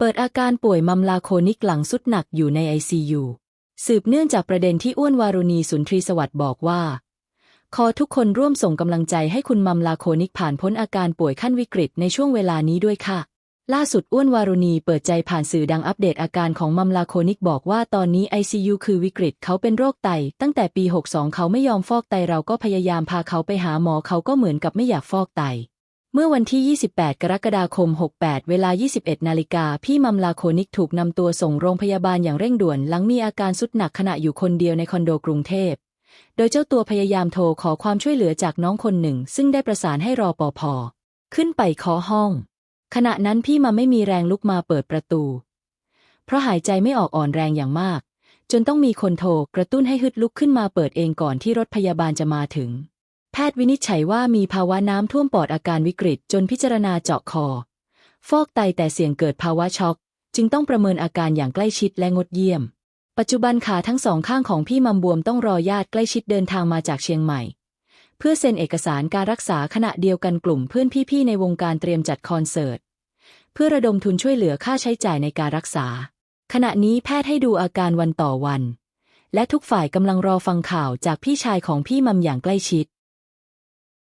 เปิดอาการป่วยมัมลาโคนิกหลังสุดหนักอยู่ในไอซียูสืบเนื่องจากประเด็นที่อ้วนวารุณีสุนทรีสวัสดิ์บอกว่า ขอทุกคนร่วมส่งกำลังใจให้คุณมัมลาโคนิกผ่านพ้นอาการป่วยขั้นวิกฤตในช่วงเวลานี้ด้วยค่ะ ล่าสุดอ้วนวารุณีเปิดใจผ่านสื่อดังอัปเดตอาการของมัมลาโคนิกบอกว่าตอนนี้ ICU คือวิกฤตเขาเป็นโรคไต ตั้งแต่ปี 62 เขาไม่ยอมฟอกไตเราก็พยายามพาเขาไปหาหมอเขาก็เหมือนกับไม่อยากฟอกไต เมื่อวันที่ 28 กรกฎาคม 68 เวลา 21 นาฬิกา พี่มัมลาโคนิกถูกนำตัวส่งโรงพยาบาลอย่างเร่งด่วน หลังมีอาการสุดหนักขณะอยู่คนเดียวในคอนโดกรุงเทพ โดยเจ้าตัวพยายามโทรขอความช่วยเหลือจากน้องคนหนึ่ง ซึ่งได้ประสานให้รอปภขึ้นไปเคาะห้อง ขณะนั้นพี่มัมไม่มีแรงลุกมาเปิดประตู เพราะหายใจไม่ออกอ่อนแรงอย่างมาก จนต้องมีคนโทรกระตุ้นให้ฮึดลุกขึ้นมาเปิดเองก่อนที่รถพยาบาลจะมาถึง ทย์วินิจฉัยว่ามีภาวะน้ำท่วมปอดอาการวิกฤตจนพิจารณาเจาะคอ ฟอกไตแต่เสี่ยงเกิดภาวะช็อก จึงต้องประเมินอาการอย่างใกล้ชิดและงดเยี่ยม ปัจจุบันขาทั้งสองข้างของพี่มัมบวมต้องรอญาติใกล้ชิดเดินทางมาจากเชียงใหม่ เพื่อเซ็นเอกสารการรักษาขณะเดียวกันกลุ่มเพื่อนพี่ๆในวงการเตรียมจัดคอนเสิร์ตเพื่อระดมทุนช่วยเหลือค่าใช้จ่ายในการรักษา ขณะนี้แพทย์ให้ดูอาการวันต่อวัน และทุกฝ่ายกำลังรอฟังข่าวจากพี่ชายของพี่มัมอย่างใกล้ชิด